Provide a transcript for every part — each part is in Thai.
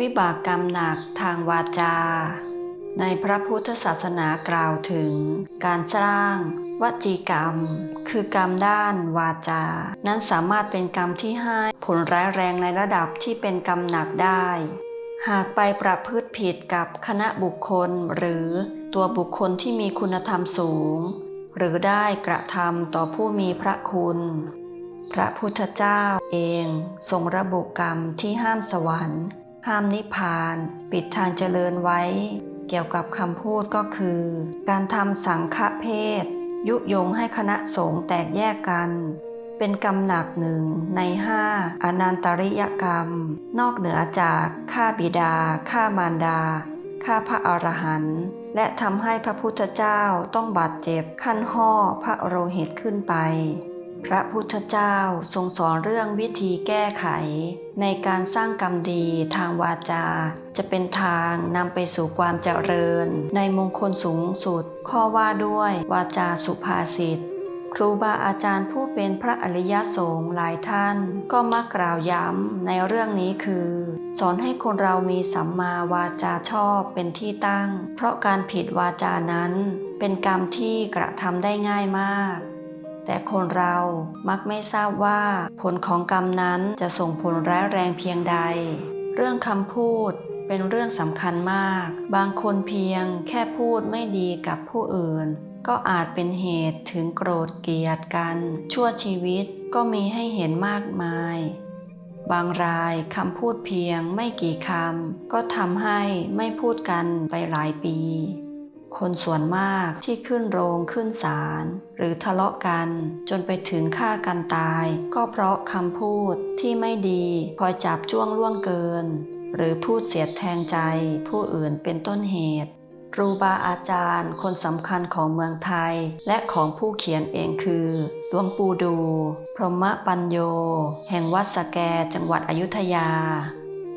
วิบากกรรมหนักทางวาจา ในพระพุทธศาสนากล่าวถึง การสร้างวจีกรรม คือกรรมด้านวาจา นั้นสามารถเป็นกรรมที่ให้ผลร้ายแรงในระดับที่เป็นกรรมหนักได้ หากไปประพฤติผิดกับคณะบุคคลหรือตัวบุคคลที่มีคุณธรรมสูง หรือได้กระทำต่อผู้มีพระคุณ พระพุทธเจ้าเองทรงระบุกรรมที่ห้ามสวรรค์ ห้ามนิพพาน ปิดทางเจริญไว้ เกี่ยวกับคำพูดก็คือ การทำสังฆเพศ ยุยงให้คณะสงฆ์แตกแยกกัน เป็นกรรมหนักหนึ่งในห้าอนันตริยกรรม นอกเหนือจากฆ่าบิดาฆ่ามารดาฆ่าพระอรหันต์และทำให้พระพุทธเจ้าต้องบาดเจ็บขั้นห่อพระโลหิตขึ้นไป พระพุทธเจ้าทรงสอนเรื่องวิธีแก้ไข ในการสร้างกรรมดีทางวาจา จะเป็นทางนำไปสู่ความเจริญ ในมงคลสูงสุด ข้อว่าด้วยวาจาสุภาษิตครูบาอาจารย์ผู้เป็นพระอริยสงฆ์หลายท่าน ก็มักกล่าวย้ำในเรื่องนี้คือ สอนให้คนเรามีสัมมาวาจาชอบเป็นที่ตั้ง เพราะการผิดวาจานั้น เป็นกรรมที่กระทำได้ง่ายมาก แต่คนเรามักไม่ทราบว่าผลของกรรมนั้นจะส่งผลร้ายแรงเพียงใด เรื่องคำพูดเป็นเรื่องสำคัญมาก บางคนเพียงแค่พูดไม่ดีกับผู้อื่น ก็อาจเป็นเหตุถึงโกรธเกลียดกัน ชั่วชีวิตก็มีให้เห็นมากมาย บางรายคำพูดเพียงไม่กี่คำก็ทำให้ไม่พูดกันไปหลายปี คนส่วนมากที่ขึ้นโรงขึ้นศาลหรือทะเลาะกันจนไปถึงฆ่ากันตาย ก็เพราะคำพูดที่ไม่ดีคอยจับจ้วงล่วงเกิน หรือพูดเสียดแทงใจผู้อื่นเป็นต้นเหตุครูบาอาจารย์คนสำคัญของเมืองไทย และของผู้เขียนเองคือหลวงปู่ดู พรหมปัญโย แห่งวัดสแกจังหวัดอยุธยา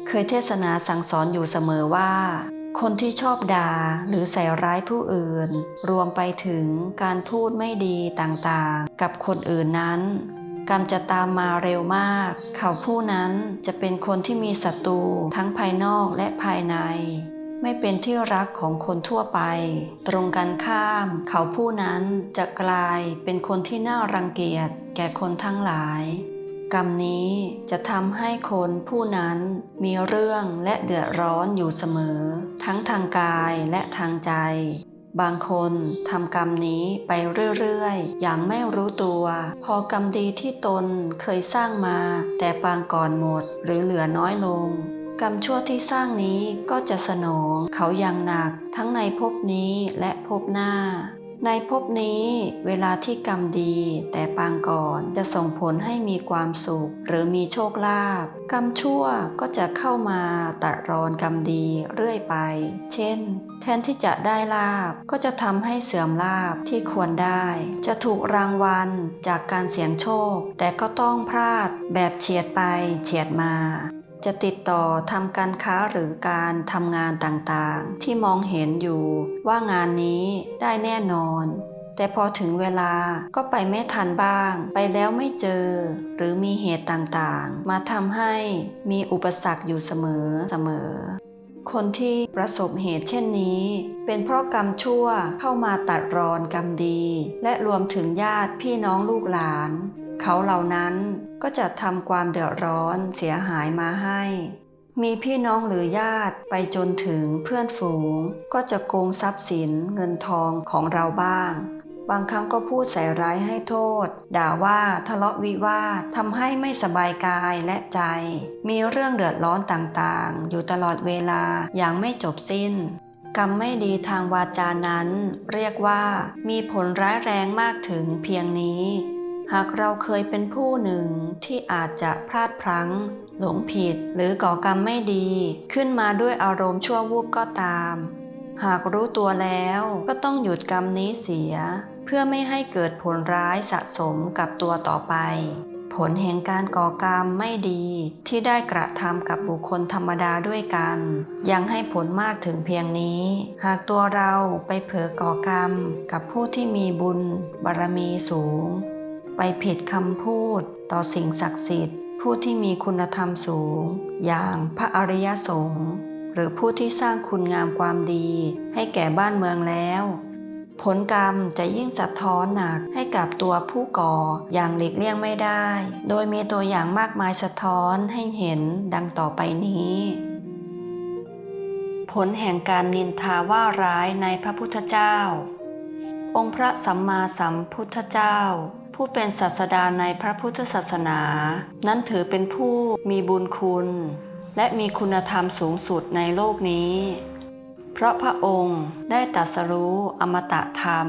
เคยเทศนาสั่งสอนอยู่เสมอว่า คนที่ชอบด่าหรือใส่ร้ายผู้อื่น รวมไปถึงการพูดไม่ดีต่างๆ กับคนอื่นนั้น กรรมจะตามมาเร็วมาก เขาผู้นั้นจะเป็นคนที่มีศัตรูทั้งภายนอกและภายใน ไม่เป็นที่รักของคนทั่วไป ตรงกันข้าม เขาผู้นั้นจะกลายเป็นคนที่น่ารังเกียจแก่คนทั้งหลาย กรรมนี้จะทำให้คนผู้นั้นมีเรื่องและเดือดร้อนอยู่เสมอ ทั้งทางกายและทางใจ บางคนทำกรรมนี้ไปเรื่อยๆ อย่างไม่รู้ตัว พอกรรมดีที่ตนเคยสร้างมา แต่ปางก่อนหมดหรือเหลือน้อยลง กรรมชั่วที่สร้างนี้ก็จะสนองเขาอย่างหนัก ทั้งในภพนี้และภพหน้า ในภพนี้เวลาที่กรรมดีแต่ปางก่อนจะส่งผลให้มีความสุข หรือมีโชคลาภกรรมชั่วก็จะเข้ามาตัดรอนกรรมดีเรื่อยไป เช่น แทนที่จะได้ลาบก็จะทำให้เสื่อมลาบที่ควรได้ จะถูกรางวัลจากการเสี่ยงโชค แต่ก็ต้องพลาดแบบเฉียดไปเฉียดมา จะติดต่อทำการค้าหรือการทำงานต่างๆ ที่มองเห็นอยู่ว่างานนี้ได้แน่นอน แต่พอถึงเวลาก็ไปไม่ทันบ้าง ไปแล้วไม่เจอ หรือมีเหตุต่างๆ มาทำให้มีอุปสรรคอยู่เสมอเสมอ คนที่ประสบเหตุเช่นนี้ เป็นเพราะกรรมชั่วเข้ามาตัดรอนกรรมดี และรวมถึงญาติพี่น้องลูกหลาน เขาเหล่านั้นก็จะทำความเดือดร้อนเสียหายมาให้ มีพี่น้องหรือญาติไปจนถึงเพื่อนฝูง ก็จะโกงทรัพย์สินเงินทองของเราบ้าง บางครั้งก็พูดใส่ร้ายให้โทษ ด่าว่าทะเลาะวิวาททำให้ไม่สบายกายและใจ มีเรื่องเดือดร้อนต่างๆ อยู่ตลอดเวลาอย่างไม่จบสิ้นกรรมไม่ดีทางวาจานั้น เรียกว่ามีผลร้ายแรงมากถึงเพียงนี้ หากเราเคยเป็นผู้หนึ่งที่อาจจะพลาดพลั้ง หลงผิดหรือก่อกรรมไม่ดี ขึ้นมาด้วยอารมณ์ชั่ววูบก็ตาม หากรู้ตัวแล้วก็ต้องหยุดกรรมนี้เสีย เพื่อไม่ให้เกิดผลร้ายสะสมกับตัวต่อไป ผลแห่งการก่อกรรมไม่ดีที่ได้กระทำกับบุคคลธรรมดาด้วยกัน ยังให้ผลมากถึงเพียงนี้ หากตัวเราไปเผลอก่อกรรมกับผู้ที่มีบุญบารมีสูง ไปผิดคำพูดต่อสิ่งศักดิ์สิทธิ์ ผู้ที่มีคุณธรรมสูง อย่างพระอริยสงฆ์หรือผู้ที่สร้างคุณงามความดี ให้แก่บ้านเมืองแล้ว ผลกรรมจะยิ่งสะท้อนหนักให้กับตัวผู้ก่ออย่างหลีกเลี่ยงไม่ได้ โดยมีตัวอย่างมากมายสะท้อนให้เห็นดังต่อไปนี้ ผลแห่งการนินทาว่าร้ายในพระพุทธเจ้า องค์พระสัมมาสัมพุทธเจ้า ผู้เป็นศาสดาในพระพุทธศาสนา นั้นถือเป็นผู้มีบุญคุณ และมีคุณธรรมสูงสุดในโลกนี้ เพราะพระองค์ได้ตรัสรู้อมตะธรรม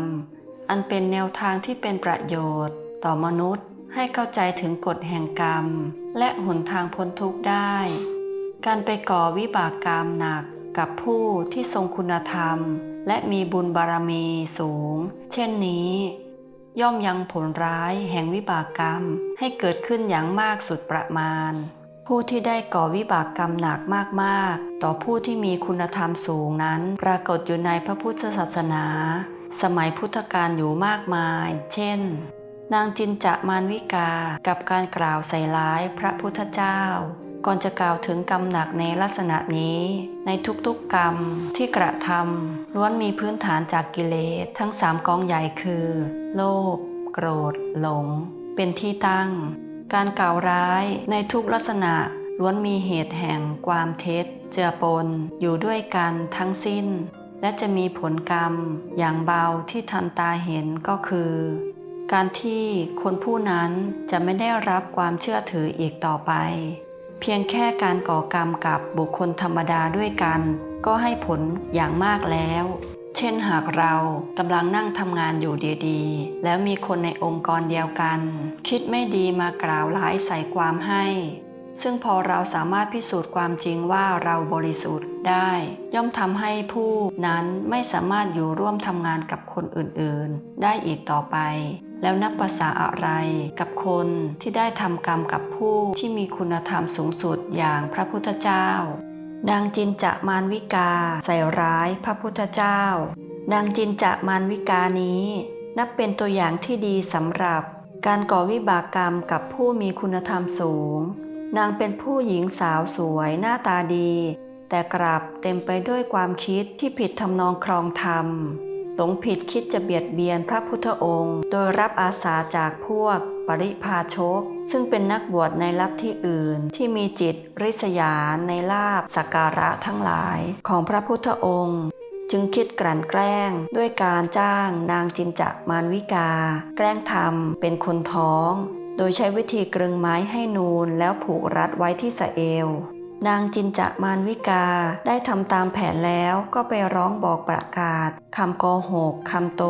อันเป็นแนวทางที่เป็นประโยชน์ ต่อมนุษย์ให้เข้าใจถึงกฎแห่งกรรม และหนทางพ้นทุกข์ได้ การไปก่อวิบากกรรมหนักกับผู้ที่ทรงคุณธรรม และมีบุญบารมีสูง เช่นนี้ ย่อมยังผลร้ายแห่งวิบากกรรม ให้เกิดขึ้นอย่างมากสุดประมาณ ผู้ที่ได้ก่อวิบากกรรมหนักมากๆ ต่อผู้ที่มีคุณธรรมสูงนั้น ปรากฏอยู่ในพระพุทธศาสนา สมัยพุทธกาลอยู่มากมาย เช่น นางจินจะมานวิกากับการกล่าวใส่ร้ายพระพุทธเจ้า ก่อนจะกล่าวถึงกรรมหนักในลักษณะนี้ ในทุกๆกรรมที่กระทำล้วนมีพื้นฐานจากกิเลสทั้งสามกองใหญ่คือ โลภโกรธ หลง เป็นที่ตั้ง การกล่าวร้ายในทุกลักษณะล้วนมีเหตุแห่งความเท็จ เจือปนอยู่ด้วยกันทั้งสิ้น และจะมีผลกรรมอย่างเบาที่ทันตาเห็นก็คือ การที่คนผู้นั้นจะไม่ได้รับความเชื่อถืออีกต่อไป เพียงแค่การก่อกรรมกับบุคคลธรรมดาด้วยกัน ก็ให้ผลอย่างมากแล้ว เช่นหากเรากำลังนั่งทำงานอยู่ดีๆ แล้วมีคนในองค์กรเดียวกัน คิดไม่ดีมากล่าวร้ายใส่ความให้ ซึ่งพอเราสามารถพิสูจน์ความจริงว่าเราบริสุทธิ์ได้ ย่อมทำให้ผู้นั้นไม่สามารถอยู่ร่วมทำงานกับคนอื่นๆ ได้อีกต่อไป แล้วนับภาษาอะไรกับคนที่ได้ทำกรรมกับผู้ที่มีคุณธรรมสูงสุดอย่างพระพุทธเจ้าดังจินจะมานวิกา ใส่ร้ายพระพุทธเจ้าดังจินจะมานวิกานี้ นับเป็นตัวอย่างที่ดีสำหรับ การก่อวิบากกรรมกับผู้มีคุณธรรมสูง นางเป็นผู้หญิงสาวสวยหน้าตาดี แต่กลับเต็มไปด้วยความคิดที่ผิดทำนองครองธรรมหลงผิดคิดจะเบียดเบียนพระพุทธองค์ โดยรับอาสาจากพวกปริพาชก ซึ่งเป็นนักบวชในลัทธิอื่น ที่มีจิตริษยาในลาบสักการะทั้งหลายของพระพุทธองค์ จึงคิดกลั่นแกล้ง ด้วยการจ้างนางจินจะมานวิกา แกล้งทำเป็นคนท้อง โดยใช้วิธีกรึงไม้ให้นูนแล้วผูกรัดไว้ที่สะเอวนางจินจะมานวิกาได้ทำตามแผนแล้วก็ไปร้องบอกประกาศคำโกหกคำโต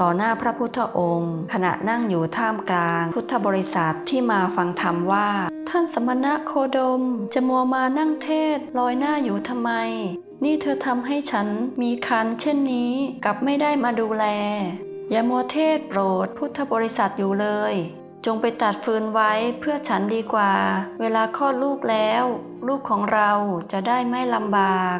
ต่อหน้าพระพุทธองค์ ขณะนั่งอยู่ท่ามกลาง พุทธบริษัทที่มาฟังธรรมว่า ท่านสมณะโคดม จะมัวมานั่งเทศลอยหน้าอยู่ทำไม นี่เธอทำให้ฉันมีคันเช่นนี้กลับไม่ได้มาดูแล อย่ามัวเทศโปรดพุทธบริษัทอยู่เลย จงไปตัดฟืนไว้เพื่อฉันดีกว่า เวลาคลอดลูกแล้ว ลูกของเราจะได้ไม่ลำบาก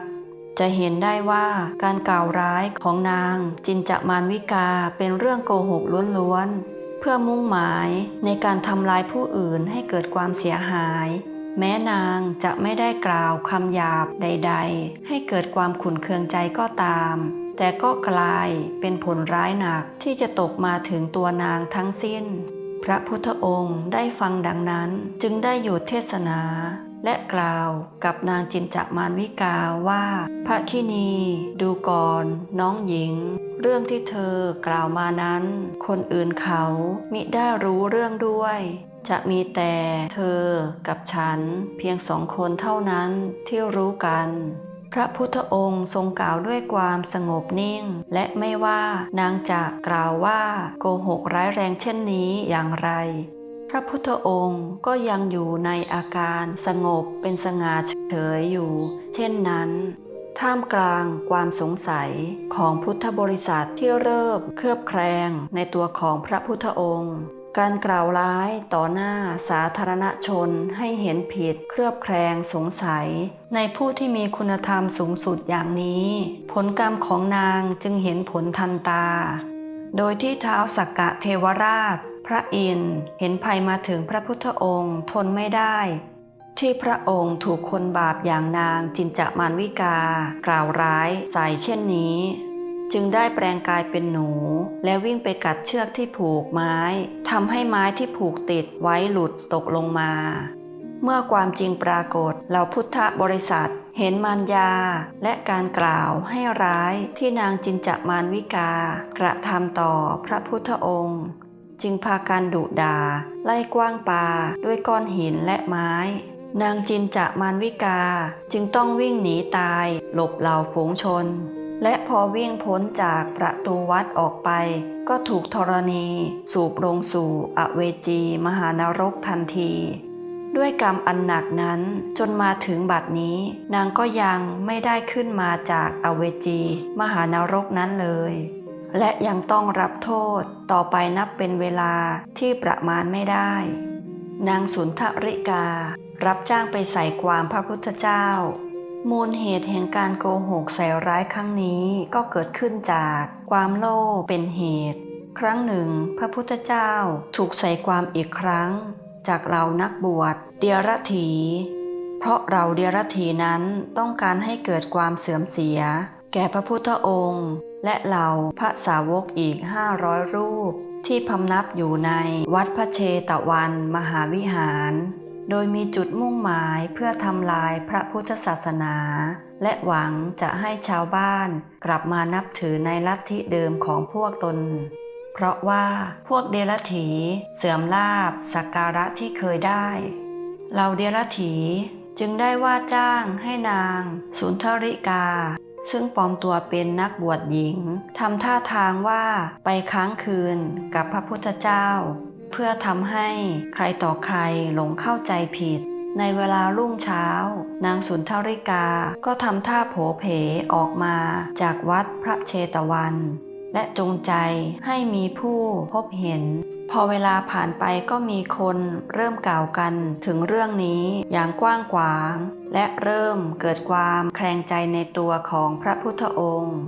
จะเห็นได้ว่าการกล่าวร้ายของนางจินจมานวิกาเป็นเรื่องโกหกล้วนๆ เพื่อมุ่งหมายในการทำลายผู้อื่นให้เกิดความเสียหาย แม้นางจะไม่ได้กล่าวคำหยาบใด ๆ ให้เกิดความขุนเคืองใจก็ตามแต่ก็กลายเป็นผลร้ายหนักที่จะตกมาถึงตัวนางทั้งสิ้น พระพุทธองค์ได้ฟังดังนั้นจึงได้หยุดเทศนา และกล่าวกับนางจินจมานวิกาว่า พระคินี ดูก่อน น้องหญิง เรื่องที่เธอกล่าวมานั้น คนอื่นเขามิได้รู้เรื่องด้วยจะมีแต่เธอกับฉันเพียงสองคนเท่านั้นที่รู้กัน พระพุทธองค์ทรงกล่าวด้วยความสงบนิ่ง และไม่ว่านางจะกล่าวว่าโกหกร้ายแรงเช่นนี้อย่างไร พระพุทธองค์ก็ยังอยู่ในอาการสงบเป็นสง่าเฉยอยู่ เช่นนั้น ท่ามกลางความสงสัยของพุทธบริษัทที่เริ่มเคลือบแคลงในตัวของพระพุทธองค์ การกล่าวร้ายต่อหน้าสาธารณชนให้เห็นผิด เคลือบแคลงสงสัย ในผู้ที่มีคุณธรรมสูงสุดอย่างนี้ ผลกรรมของนางจึงเห็นผลทันตา โดยที่เท้าวสักกะเทวราช พระอินทร์เห็นภัยมาถึงพระพุทธองค์ทนไม่ได้ ที่พระองค์ถูกคนบาปอย่างนางจินจามานวิกา กล่าวร้ายใส่เช่นนี้ จึงได้แปลงกายเป็นหนู และวิ่งไปกัดเชือกที่ผูกไม้ทำให้ไม้ที่ผูกติดไว้หลุดตกลงมา เมื่อความจริงปรากฏเหล่าพุทธบริษัทเห็นมารยาและการกล่าวให้ร้ายที่นางจินจามานวิกา กระทำต่อพระพุทธองค์ จึงพากันดุด่าไล่กว้างปาด้วยก้อนหินและไม้ นางจินจะมานวิกาจึงต้องวิ่งหนีตาย หลบเหล่าฝูงชน และพอวิ่งพ้นจากประตูวัดออกไป ก็ถูกธรณี สูบลงสู่อเวจี มหานรกทันที ด้วยกรรมอันหนักนั้นจนมาถึงบัดนี้ นางก็ยังไม่ได้ขึ้นมาจากอเวจี มหานรกนั้นเลย และยังต้องรับโทษต่อไปนับเป็นเวลาที่ประมาณไม่ได้ นางสุนทริกา รับจ้างไปใส่ความพระพุทธเจ้า มูลเหตุแห่งการโกหกใส่ร้ายครั้งนี้ก็เกิดขึ้นจากความโลภเป็นเหตุ ครั้งหนึ่ง พระพุทธเจ้าถูกใส่ความอีกครั้ง จากเหล่านักบวชเดียรถี เพราะเราเดียรถีนั้นต้องการให้เกิดความเสื่อมเสีย แก่พระพุทธองค์ และเหล่าพระสาวกอีกห้าร้อยรูป ที่พำนับอยู่ในวัดพระเชตวันมหาวิหาร โดยมีจุดมุ่งหมายเพื่อทำลายพระพุทธศาสนา และหวังจะให้ชาวบ้านกลับมานับถือในลัทธิเดิมของพวกตน เพราะว่าพวกเดรัจฉีเสื่อมลาบสักการะที่เคยได้เราเดรัจฉีจึงได้ว่าจ้างให้นาง สุนทริกา ซึ่งปลอมตัวเป็นนักบวชหญิงทำท่าทางว่าไปค้างคืนกับพระพุทธเจ้า เพื่อทำให้ใครต่อใครหลงเข้าใจผิด ในเวลารุ่งเช้า นางสุนทริกาก็ทำท่าโผเพออกมาจากวัดพระเชตวัน และจงใจให้มีผู้พบเห็น พอเวลาผ่านไปก็มีคนเริ่มกล่าวกันถึงเรื่องนี้อย่างกว้างขวาง และเริ่มเกิดความแคลงใจในตัวของพระพุทธองค์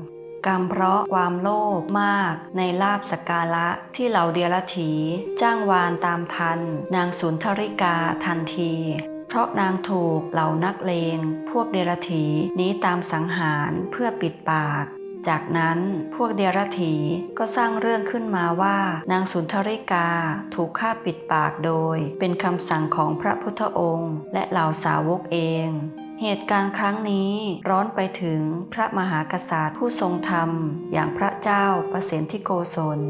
กรรมเพราะความโลภมากในลาบสการะที่เหล่าเดียรถี จ้างวานตามทัน นางสุนทริกาทันทีเพราะนางถูกเหล่านักเลงพวกเดรถีนี้ตามสังหารเพื่อปิดปาก จากนั้นพวกเดรถีก็สร้างเรื่องขึ้นมาว่า นางสุนทริกาถูกฆ่าปิดปากโดย เป็นคำสั่งของพระพุทธองค์ และเหล่าสาวกเอง เหตุการณ์ครั้งนี้ร้อนไปถึงพระมหากษัตริย์ผู้ทรงธรรม อย่างพระเจ้าประสิทธิโกศล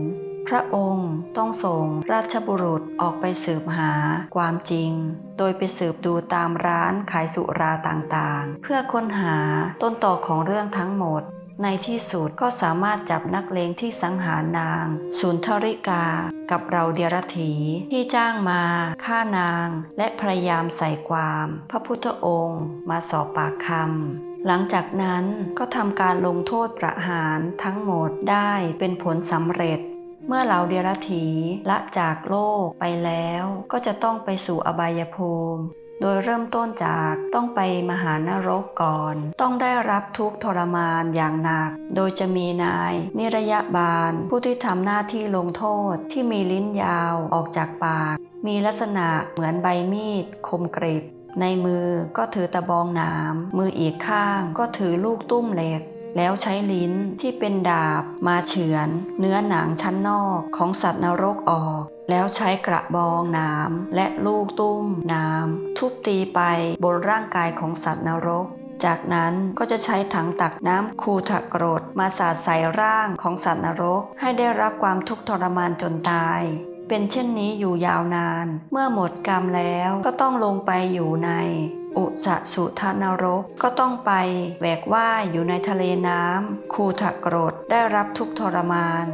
พระองค์ต้องส่งราชบุรุษออกไปสืบหาความจริง โดยไปสืบดูตามร้านขายสุราต่างๆ เพื่อค้นหาต้นต่อของเรื่องทั้งหมด ในที่สุดก็สามารถจับนักเลงที่สังหารนาง สุนทริกา กับเราเดียรถีที่จ้างมาฆ่านาง และพยายามใส่ความ พระพุทธองค์มาสอบปากคำหลังจากนั้นก็ทำการลงโทษประหารทั้งหมดได้เป็นผลสำเร็จ เมื่อเหล่าเดียรถีละจากโลกไปแล้ว ก็จะต้องไปสู่อบายภูมิ โดยเริ่มต้นจากต้องไปมหานรกก่อน ต้องได้รับทุกทรมานอย่างหนัก โดยจะมีนาย นิรยบาล ผู้ที่ทำหน้าที่ลงโทษที่มีลิ้นยาวออกจากปาก มีลักษณะเหมือนใบมีด คมกริบ ในมือก็ถือตะบองหนาม มืออีกข้างก็ถือลูกตุ้มเหล็กแล้วใช้ลิ้นที่เป็นดาบมาเฉือน เนื้อหนังชั้นนอกของสัตว์นรกออก แล้วใช้กระบองนามและลูกตุ้มนามทุบตีไปบนร่างกายของสัตว์นรก จากนั้นก็จะใช้ถังตักน้ำคูถกรดมาสาดใส่ร่างของสัตว์นรก ให้ได้รับความทุกข์ทรมานจนตาย เป็นเช่นนี้อยู่ยาวนาน เมื่อหมดกรรมแล้วก็ต้องลงไปอยู่ในอุสสุทานรกก็ต้องไปแหวกว่ายอยู่ในทะเลน้ำคูถกรดได้รับทุกข์ทรมาน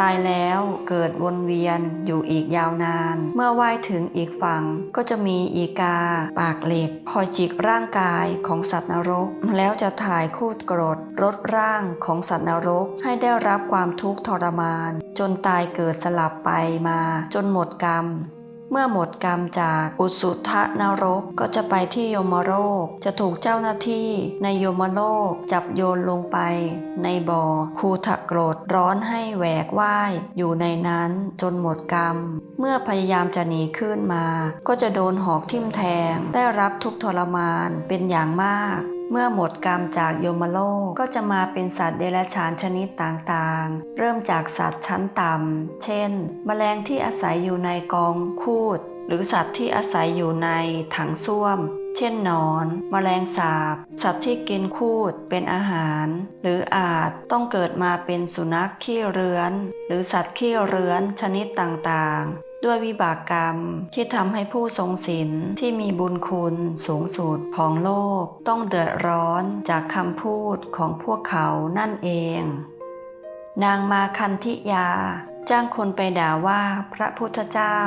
ตายแล้วเกิดวนเวียนอยู่อีกยาวนาน เมื่อว่ายถึงอีกฝั่งก็จะมีอีกา ปากเหล็ก คอยจิกร่างกายของสัตว์นรก แล้วจะถ่ายคูดกรดลดร่างของสัตว์นรกให้ได้รับความทุกข์ทรมาน จนตายเกิดสลับไปมา จนหมดกรรม เมื่อหมดกรรมจากอุสุทะนรกก็จะไปที่ยมโลกจะถูกเจ้าหน้าที่ในยมโลกจับโยนลงไป ในบ่อคูถกรดร้อนให้แหวกว่ายอยู่ในนั้นจนหมดกรรม เมื่อพยายามจะหนีขึ้นมา ก็จะโดนหอกทิ่มแทงได้รับทุกทรมานเป็นอย่างมาก เมื่อหมดกรรมจากโยมโลกก็จะมาเป็นสัตว์เดรัจฉานชนิดต่างๆ เริ่มจากสัตว์ชั้นต่ำ เช่น แมลงที่อาศัยอยู่ในกองคูด หรือสัตว์ที่อาศัยอยู่ในถังส้วม เช่นหนอน แมลงสาบ สัตว์ที่กินคูดเป็นอาหาร หรืออาจต้องเกิดมาเป็นสุนัขขี้เรื้อน หรือสัตว์ขี้เรื้อนชนิดต่างๆ ด้วยวิบากกรรมที่ทำให้ผู้ทรงศีลที่มีบุญคุณสูงสุดของโลก ต้องเดือดร้อนจากคำพูดของพวกเขานั่นเอง นางมาคันธิยา จ้างคนไปด่าว่าพระพุทธเจ้า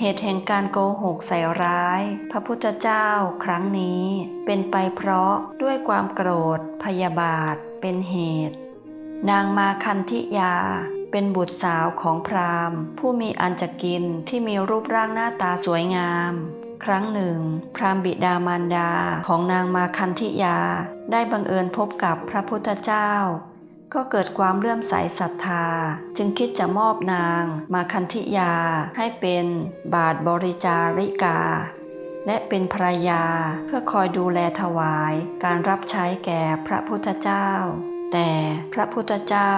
เหตุแห่งการโกหกใส่ร้าย พระพุทธเจ้าครั้งนี้ เป็นไปเพราะด้วยความโกรธพยาบาทเป็นเหตุ นางมาคันธิยา เป็นบุตรสาวของพราหมณ์ ผู้มีอันจะกินที่มีรูปร่างหน้าตาสวยงาม ครั้งหนึ่ง พราหมณ์บิดามารดาของนางมาคันธิยา ได้บังเอิญพบกับพระพุทธเจ้า ก็เกิดความเลื่อมใสศรัทธา จึงคิดจะมอบนางมาคันธิยาให้เป็นบาทบริจาริกาและเป็นภรรยาเพื่อคอยดูแลถวายการรับใช้แก่พระพุทธเจ้า แต่พระพุทธเจ้า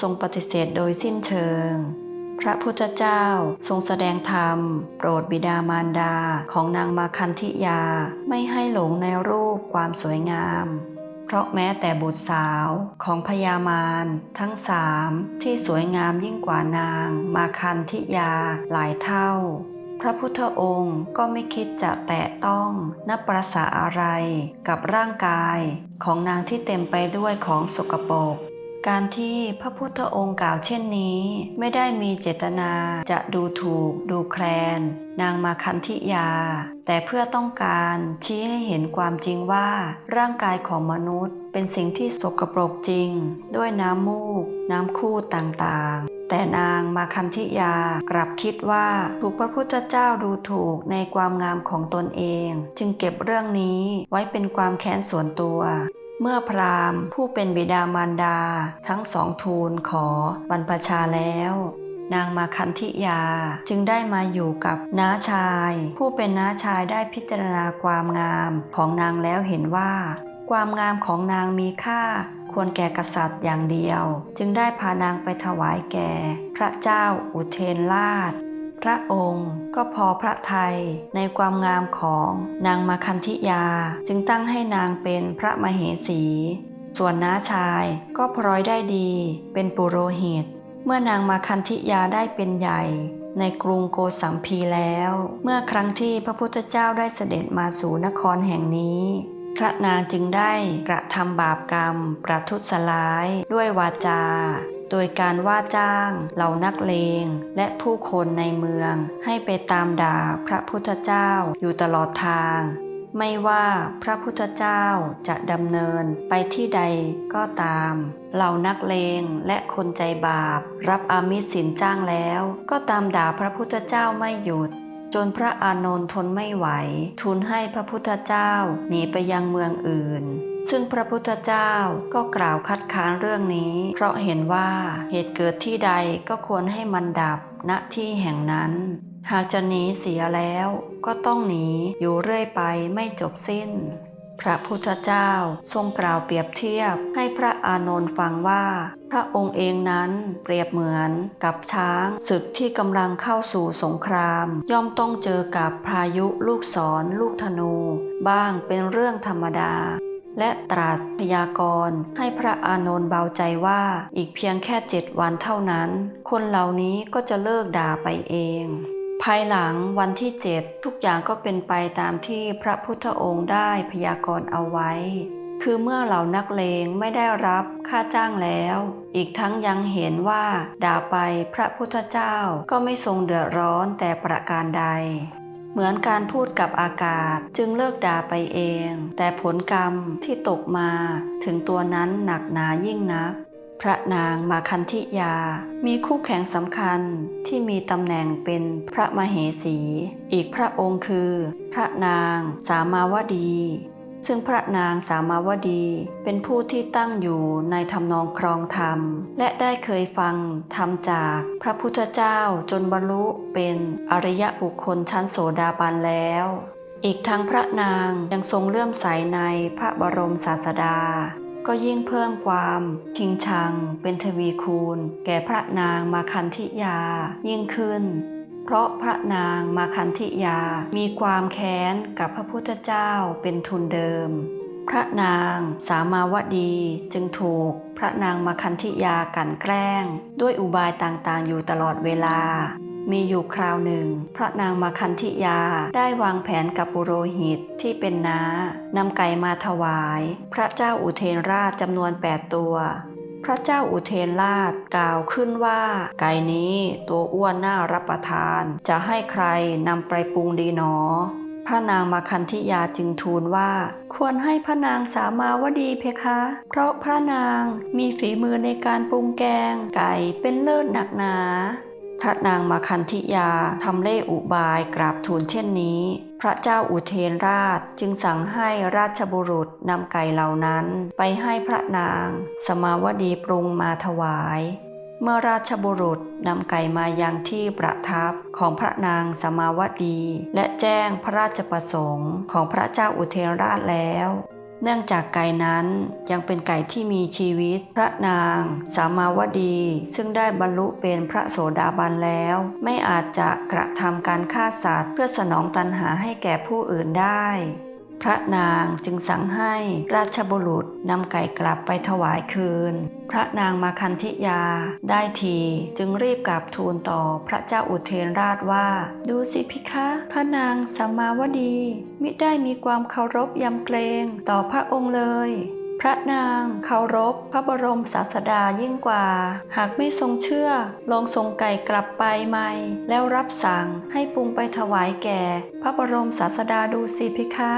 ทรงปฏิเสธโดยสิ้นเชิง พระพุทธเจ้าทรงแสดงธรรม โปรดบิดามารดาของนางมาคันธิยาไม่ให้หลงในรูปความสวยงาม เพราะแม้แต่บุตรสาวของพญามารทั้งสามที่สวยงามยิ่งกว่านางมาคันธิยาหลายเท่า พระพุทธองค์ก็ไม่คิดจะแตะต้องนับประสาอะไรกับร่างกายของนางที่เต็มไปด้วยของสกปรก การที่พระพุทธองค์กล่าวเช่นนี้ ไม่ได้มีเจตนาจะดูถูก ดูแคลน นางมาคันธิยา แต่เพื่อต้องการชี้ให้เห็นความจริงว่า ร่างกายของมนุษย์ เป็นสิ่งที่สกปรกจริง ด้วยน้ำมูก น้ำคูดต่างๆแต่นางมาคันธิยากลับคิดว่าถูกพระพุทธเจ้าดูถูกในความงามของตนเอง จึงเก็บเรื่องนี้ไว้เป็นความแค้นส่วนตัว เมื่อพราหมณ์ผู้เป็นบิดามารดา ทั้งสองทูลขอบรรพชาแล้ว นางมาคันธิยาจึงได้มาอยู่กับน้าชาย ผู้เป็นน้าชายได้พิจารณาความงามของนางแล้วเห็นว่า ความงามของนางมีค่าควรแก่กษัตริย์อย่างเดียว จึงได้พานางไปถวายแก่ พระเจ้าอุเทนราช พระองค์ก็พอพระทัยในความงามของนางมาคันธิยา จึงตั้งให้นางเป็นพระมเหสี ส่วนน้าชายก็พลอยได้ดีเป็นปุโรหิต เมื่อนางมาคันธิยาได้เป็นใหญ่ในกรุงโกสัมพีแล้ว เมื่อครั้งที่พระพุทธเจ้าได้เสด็จมาสู่นครแห่งนี้ พระนางจึงได้กระทำบาปกรรม ประทุษร้าย ด้วยวาจา โดยการว่าจ้างเหล่านักเลง และผู้คนในเมือง ให้ไปตามด่าพระพุทธเจ้าอยู่ตลอดทาง ไม่ว่าพระพุทธเจ้าจะดำเนินไปที่ใดก็ตาม เหล่านักเลงและคนใจบาป รับอามิสินจ้างแล้ว ก็ตามด่าพระพุทธเจ้าไม่หยุดจนพระอานนท์ทนไม่ไหว ทูลให้พระพุทธเจ้าหนีไปยังเมืองอื่น ซึ่งพระพุทธเจ้าก็กล่าวคัดค้านเรื่องนี้ เพราะเห็นว่าเหตุเกิดที่ใดก็ควรให้มันดับณที่แห่งนั้น หากจะหนีเสียแล้วก็ต้องหนีอยู่เรื่อยไปไม่จบสิ้น พระพุทธเจ้าทรงกล่าวเปรียบเทียบให้พระอานนท์ฟังว่า พระองค์เองนั้นเปรียบเหมือนกับช้างศึกที่กำลังเข้าสู่สงคราม ย่อมต้องเจอกับพายุลูกศรลูกธนู บ้างเป็นเรื่องธรรมดา และตรัสพยากรณ์ให้พระอานนท์เบาใจว่าอีกเพียงแค่เจ็ดวันเท่านั้น คนเหล่านี้ก็จะเลิกด่าไปเองภายหลังวันที่เจ็ดทุกอย่างก็เป็นไปตามที่พระพุทธองค์ได้พยากรณ์เอาไว้ คือเมื่อเหล่านักเลงไม่ได้รับค่าจ้างแล้ว อีกทั้งยังเห็นว่าด่าไปพระพุทธเจ้าก็ไม่ทรงเดือดร้อนแต่ประการใด เหมือนการพูดกับอากาศจึงเลิกด่าไปเอง แต่ผลกรรมที่ตกมาถึงตัวนั้นหนักหนายิ่งนัก พระนางมาคันธิยา มีคู่แข่งสำคัญที่มีตำแหน่งเป็นพระมเหสี อีกพระองค์คือ พระนางสามาวดี ซึ่งพระนางสามาวดีเป็นผู้ที่ตั้งอยู่ในทำนองครองธรรม และได้เคยฟังธรรมจากพระพุทธเจ้าจนบรรลุเป็นอริยบุคคลชั้นโสดาบันแล้ว อีกทั้งพระนางยังทรงเลื่อมใสในพระบรมศาสดา ก็ยิ่งเพิ่มความชิงชังเป็นทวีคูณ แก่พระนางมาคันธิยายิ่งขึ้น เพราะพระนางมาคันธิยา มีความแค้นกับพระพุทธเจ้าเป็นทุนเดิม พระนางสามาวดีจึงถูกพระนางมาคันธิยากลั่นแกล้ง ด้วยอุบายต่างๆ อยู่ตลอดเวลา มีอยู่คราวหนึ่ง พระนางมาคันธิยาได้วางแผนกับปุโรหิตที่เป็นน้านำไก่มาถวาย พระเจ้าอุเทนราชจำนวน 8 ตัว พระเจ้าอุเทนราชกล่าวขึ้นว่า ไก่นี้ตัวอ้วนน่ารับประทาน จะให้ใครนำไปปรุงดีหนอ พระนางมาคันธิยาจึงทูลว่า ควรให้พระนางสามาวดีเพคะ เพราะพระนางมีฝีมือในการปรุงแกง ไก่เป็นเลิศหนักหนา พระนางมาคันธิยาทำเล่อุบายกราบทูลเช่นนี้ พระเจ้าอุเทนราชจึงสั่งให้ราชบุรุษนำไก่เหล่านั้นไปให้พระนาง สมาวดีปรุงมาถวาย เมื่อราชบุรุษนำไก่มายังที่ประทับของพระนางสมาวดี และแจ้งพระราชประสงค์ของพระเจ้าอุเทนราชแล้ว เนื่องจากไก่นั้นยังเป็นไก่ที่มีชีวิต พระนาง สามาวดี ซึ่งได้บรรลุเป็นพระโสดาบันแล้ว ไม่อาจจะกระทำการฆ่าสัตว์ เพื่อสนองตันหาให้แก่ผู้อื่นได้ พระนางจึงสั่งให้ราชบุรุษนำไก่กลับไปถวายคืน พระนางมาคันธิยาได้ทีจึงรีบกราบทูลต่อพระเจ้าอุเทนราชว่า ดูสิพิคะ พระนางสามมาวดี มิได้มีความเคารพยำเกรงต่อพระองค์เลยพระนางเคารพพระบรมศาสดายิ่งกว่า หากไม่ทรงเชื่อ ลองส่งไก่กลับไปใหม่ แล้วรับสั่งให้ปรุงไปถวายแก่ พระบรมศาสดาดูสิพิคะ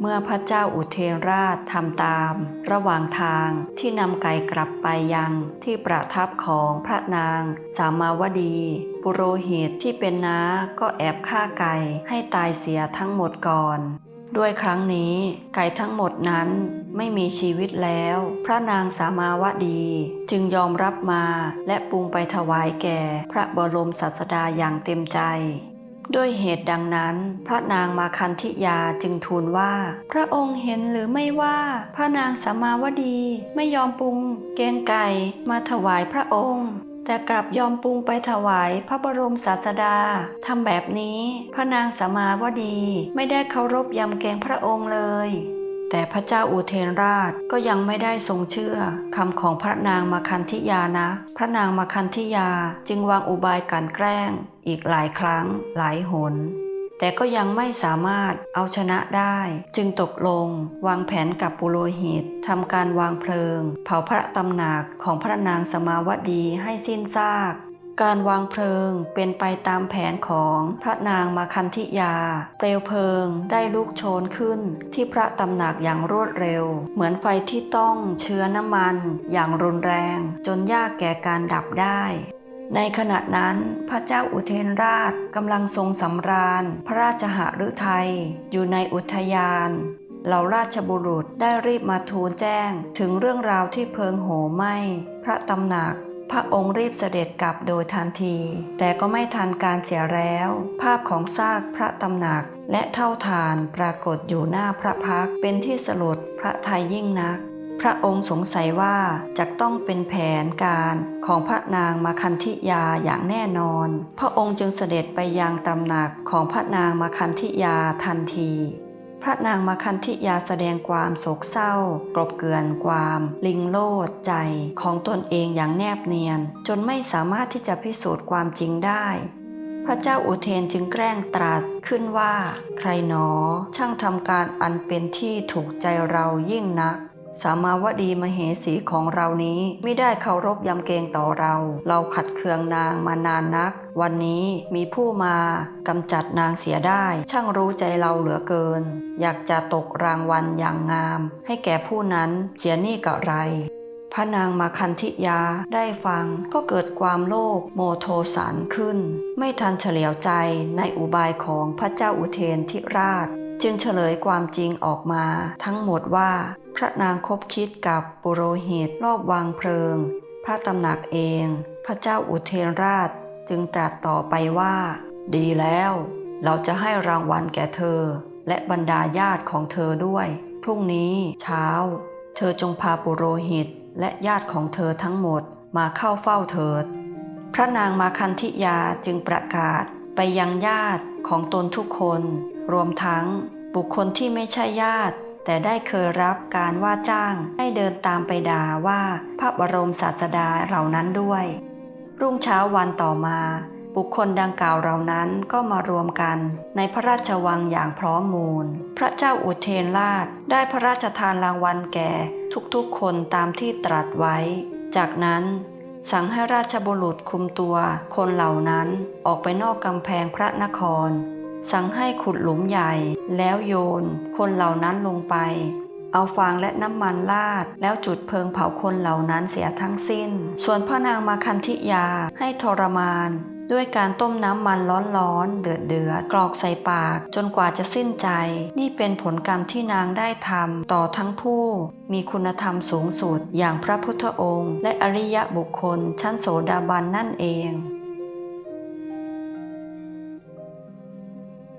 เมื่อพระเจ้าอุเทนราชทำตาม ระหว่างทางที่นำไก่กลับไปยังที่ประทับของพระนาง สามาวดี ปุโรหิตที่เป็นน้าก็แอบฆ่าไก่ให้ตายเสียทั้งหมดก่อน ด้วยครั้งนี้ไก่ทั้งหมดนั้นไม่มีชีวิตแล้ว พระนางสามาวดีจึงยอมรับมาและปรุงไปถวายแก่พระบรมศาสดาอย่างเต็มใจ ด้วยเหตุดังนั้น พระนางมาคันธิยาจึงทูลว่า พระองค์เห็นหรือไม่ว่า พระนางสามาวดีไม่ยอมปรุง เกงไก่มาถวายพระองค์แต่กลับยอมปรุงไปถวายพระบรมศาสดา ทำแบบนี้ พระนางสามาวดีไม่ได้เคารพยำเกรงพระองค์เลย แต่พระเจ้าอุเทนราชก็ยังไม่ได้ทรงเชื่อคำของพระนางมาคันธิยานะ พระนางมาคันธิยาจึงวางอุบายกลันแกล้ง อีกหลายครั้งหลายหน แต่ก็ยังไม่สามารถเอาชนะได้ จึงตกลง วางแผนกับปุโรหิตทำการวางเพลิง เผาพระตำหนักของพระนางสมาวดีให้สิ้นซาก การวางเพลิงเป็นไปตามแผนของพระนางมาคันธิยา เปลวเพลิงได้ลุกโชนขึ้นที่พระตำหนักอย่างรวดเร็ว เหมือนไฟที่ต้องเชื้อน้ำมันอย่างรุนแรง จนยากแก่การดับได้ในขณะนั้นพระเจ้าอุเทนราชกำลังทรงสำราญ พระราชหฤทัยอยู่ในอุทยาน เหล่าราชบุรุษได้รีบมาทูลแจ้งถึงเรื่องราวที่เพลิงโหมไหม้พระตำหนัก พระองค์รีบเสด็จกลับโดยทันที แต่ก็ไม่ทันการเสียแล้ว ภาพของซากพระตำหนัก และเท่าฐานปรากฏอยู่หน้าพระพักเป็นที่สลดพระทัยยิ่งนัก พระองค์สงสัยว่าจะต้องเป็นแผนการของพระนางมาคันธิยาอย่างแน่นอน พระองค์จึงเสด็จไปยังตำหนักของพระนางมาคันธิยาทันที พระนางมาคันธิยาแสดงความโศกเศร้า กลบเกลื่อนความ ลิงโลดใจของตนเองอย่างแนบเนียน จนไม่สามารถที่จะพิสูจน์ความจริงได้ พระเจ้าอุเทนจึงแกล้งตรัสขึ้นว่า ใครหนอ ช่างทำการอันเป็นที่ถูกใจเรายิ่งนัก สามาวดีมเหสีของเรานี้ไม่ได้เคารพยำเกรงต่อเรา เราขัดเคืองนางมานานนัก วันนี้มีผู้มากำจัดนางเสียได้ ช่างรู้ใจเราเหลือเกิน อยากจะตกรางวัลอย่างงาม ให้แก่ผู้นั้นเสียนี่กับไรพระนางมาคันธิยาได้ฟังก็เกิดความโลภโมโทสันขึ้น ไม่ทันเฉลียวใจในอุบายของพระเจ้าอุเทนธิราช จึงเฉลยความจริงออกมา ทั้งหมดว่า พระนางคบคิดกับปุโรหิตรอบวางเพลิง พระตำหนักเอง พระเจ้าอุเทนราชจึงตรัสต่อไปว่า ดีแล้ว เราจะให้รางวัลแก่เธอ และบรรดาญาติของเธอด้วย พรุ่งนี้เช้า เธอจงพาปุโรหิตและญาติของเธอทั้งหมดมาเข้าเฝ้าเถิด พระนางมาคันธิยาจึงประกาศไปยังญาติของตนทุกคน รวมทั้งบุคคลที่ไม่ใช่ญาติ แต่ได้เคยรับการว่าจ้างให้เดินตามไปด่าว่าพระบรมศาสดาเหล่านั้นด้วย รุ่งเช้าวันต่อมา บุคคลดังกล่าวเหล่านั้นก็มารวมกัน ในพระราชวังอย่างพร้อมมูล พระเจ้าอุเทนราชได้พระราชทานรางวัลแก่ทุกๆคนตามที่ตรัสไว้ จากนั้นสั่งให้ราชบุรุษคุมตัวคนเหล่านั้นออกไปนอกกำแพงพระนคร สั่งให้ขุดหลุมใหญ่ แล้วโยน คนเหล่านั้นลงไป เอาฟางและน้ำมันลาด แล้วจุดเพลิงเผาคนเหล่านั้นเสียทั้งสิ้น ส่วนพระนางมาคันธิยาให้ทรมาน ด้วยการต้มน้ำมันร้อนๆ เดือดเดือดๆกรอกใส่ปาก จนกว่าจะสิ้นใจ นี่เป็นผลกรรมที่นางได้ทำต่อทั้งผู้ มีคุณธรรมสูงสุดอย่างพระพุทธองค์ และอริยะบุคคลชั้นโสดาบันนั่นเอง